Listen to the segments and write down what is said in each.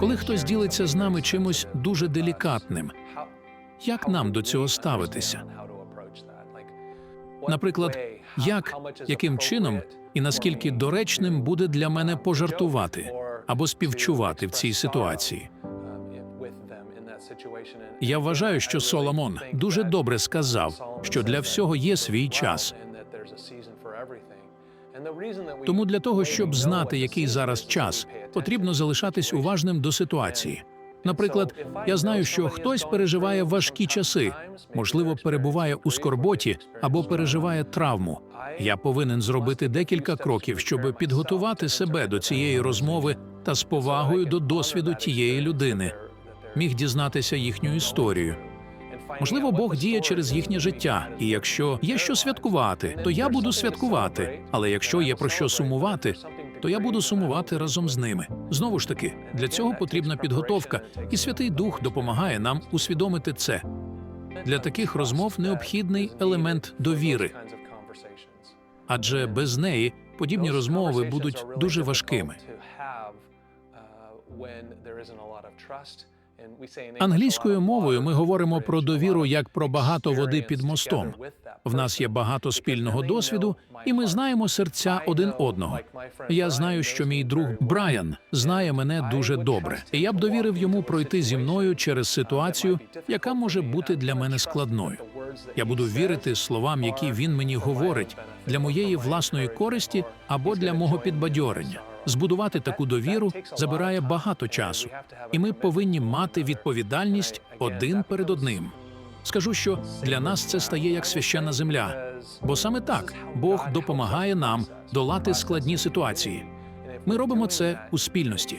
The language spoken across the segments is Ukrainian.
Коли хтось ділиться з нами чимось дуже делікатним, як нам до цього ставитися? Наприклад, як, яким чином і наскільки доречним буде для мене пожартувати або співчувати в цій ситуації? Я вважаю, що Соломон дуже добре сказав, що для всього є свій час. Тому для того, щоб знати, який зараз час, потрібно залишатись уважним до ситуації. Наприклад, я знаю, що хтось переживає важкі часи, можливо, перебуває у скорботі або переживає травму. Я повинен зробити декілька кроків, щоб підготувати себе до цієї розмови та з повагою до досвіду тієї людини, міг дізнатися їхню історію. Можливо, Бог діє через їхнє життя, і якщо є що святкувати, то я буду святкувати. Але якщо є про що сумувати, то я буду сумувати разом з ними. Знову ж таки, для цього потрібна підготовка, і Святий Дух допомагає нам усвідомити це. Для таких розмов необхідний елемент довіри, адже без неї подібні розмови будуть дуже важкими. Англійською мовою ми говоримо про довіру як про багато води під мостом. В нас є багато спільного досвіду, і ми знаємо серця один одного. Я знаю, що мій друг Брайан знає мене дуже добре, і я б довірив йому пройти зі мною через ситуацію, яка може бути для мене складною. Я буду вірити словам, які він мені говорить, для моєї власної користі або для мого підбадьорення. Збудувати таку довіру забирає багато часу, і ми повинні мати відповідальність один перед одним. Скажу, що для нас це стає як священна земля, бо саме так Бог допомагає нам долати складні ситуації. Ми робимо це у спільності.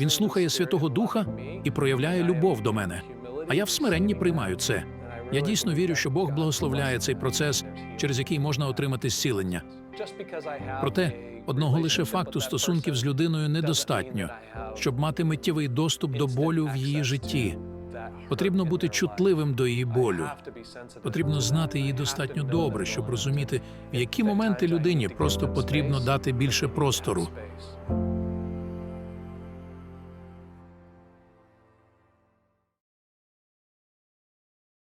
Він слухає Святого Духа і проявляє любов до мене. А я в смиренні приймаю це. Я дійсно вірю, що Бог благословляє цей процес, через який можна отримати зцілення. Проте одного лише факту стосунків з людиною недостатньо, щоб мати миттєвий доступ до болю в її житті. Потрібно бути чутливим до її болю. Потрібно знати її достатньо добре, щоб розуміти, в які моменти людині просто потрібно дати більше простору.